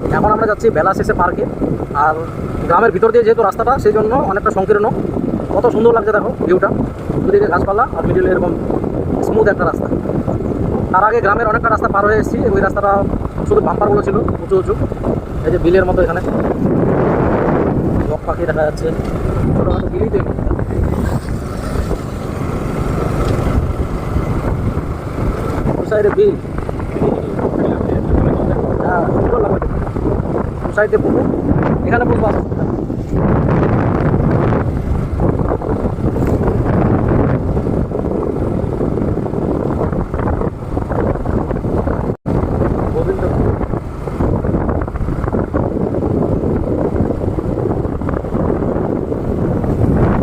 এখন আমরা যাচ্ছি বেলা শেষে পার্কে। আর গ্রামের ভিতর দিয়ে যেহেতু রাস্তাটা সেই জন্য অনেকটা সংকীর্ণ। কত সুন্দর লাগছে দেখো ভিউটা দুদিকে গাছপালা আর মিডিলে এরকম স্মুথ একটা রাস্তা। তার আগে গ্রামের অনেকটা রাস্তা পার হয়ে এসেছি। ওই রাস্তাটা শুধু বাম্পারগুলো ছিল, উঁচু উঁচু। এই যে বিলের মতো এখানে। বক পাখি দেখা যাচ্ছে। ছোটোখাটো বিলই সাইডে বিল হ্যাঁ সুন্দর লাগবে দেখতে। দু সাইডে পুকুর এখানে বসবো আসো। গোবিন্দপুর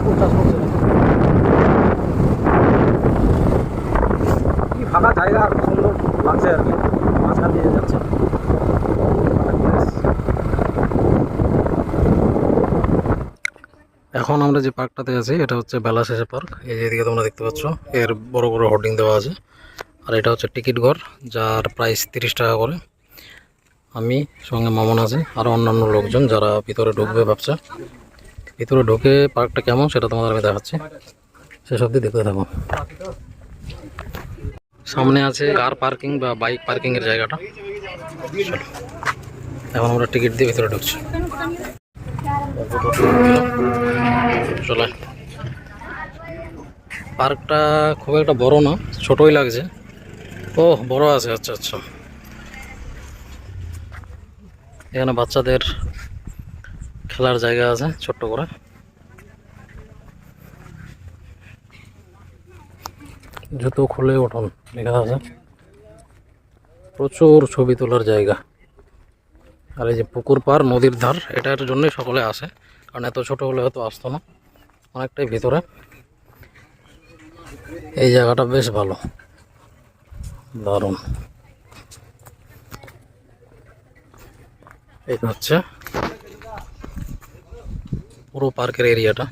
ফুল চাষ করছে এখানে। কি ফাঁকা জায়গা আর কি সুন্দর লাগছে আর কি মাঝখান দিয়ে যাচ্ছে এখন আমরা যে পার্কটাতে আছি, এটা হচ্ছে বেলা শেষে পার্ক। এই যেদিকে তোমরা দেখতে পাচ্ছ, এর বড় বড় হোর্ডিং দেওয়া আছে। আর এটা হচ্ছে টিকিট ঘর, যার প্রাইস তিরিশ টাকা করে। আমি, সঙ্গে মামন আছে, আর অন্যান্য লোকজন যারা ভিতরে ঢুকবে ভাবছে। ভিতরে ঢুকে পার্কটা কেমন সেটা তোমাদের আমি দেখাচ্ছি। শেষ দিয়ে দেখতে থাকো। সামনে আছে কার পার্কিং বা বাইক পার্কিং এর জায়গাটা। এখন আমরা টিকিট দিয়ে ভিতরে ঢুকছি। চলে। পার্কটা খুব একটা বড় না, ছোটই লাগছে। ও বড় আছে আচ্ছা আচ্ছা। এখানে বাচ্চাদের খেলার জায়গা আছে, ছোট্ট করে। জুতো খুলে ওঠন লেখা আছে। প্রচুর ছবি তোলার জায়গা। আর এই যে পুকুর পার, নদীর ধার, এটার জন্যই সকলে আসে। কারণ এত ছোট হলে হয়তো আসতো না। অনেকটাই ভিতরে। এই জায়গাটা বেশ ভালো। দারুণ। এই হচ্ছে পুরো পার্কের এরিয়াটা।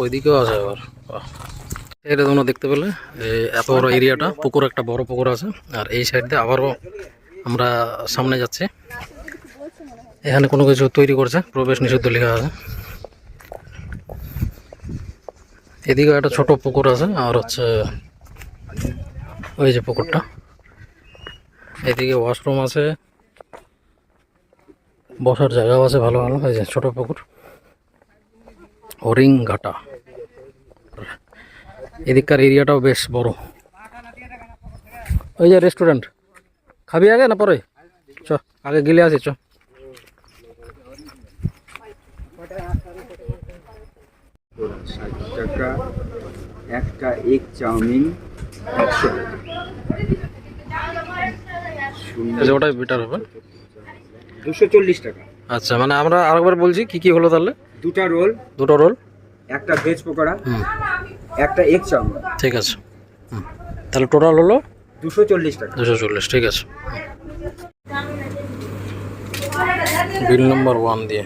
ওইদিকেও আছে আবার। এটা তোমরা দেখতে পেলে এত বড় এরিয়াটা, পুকুর একটা বড় পুকুর আছে। আর এই সাইড দিয়ে আবারও আমরা সামনে যাচ্ছি। এখানে কোনো কিছু তৈরি করছে, প্রবেশ নিষিদ্ধ লেখা আছে। এদিকে একটা ছোট পুকুর আছে, আর হচ্ছে ওই যে পুকুরটা। এদিকে ওয়াশরুম আছে। বসার জায়গাও আছে ভালো ভালো, এই যে ছোট পুকুর। হরিং ঘাটা এদিককার এরিয়াটাও বেশ বড়। ওই যে রেস্টুরেন্ট। খাবি আগে না পরে? চ, আগে গেলে আসি, চ। ষাট টাকা একটা এগ চাউমিন একশো। শূন্য ওটাই বেটার হবে। দুশো চল্লিশ টাকা। আচ্ছা মানে আমরা আরেকবার বলছি কি কি হলো তাহলে? দুটা রোল দুটো রোল? একটা ভেজ পকোড়া একটা এগ চাউমিন। ঠিক আছে। তাহলে টোটাল হলো? দুশো চল্লিশ টাকা। দুশো চল্লিশ ঠিক আছে। বিল নম্বর ওয়ান দিয়ে।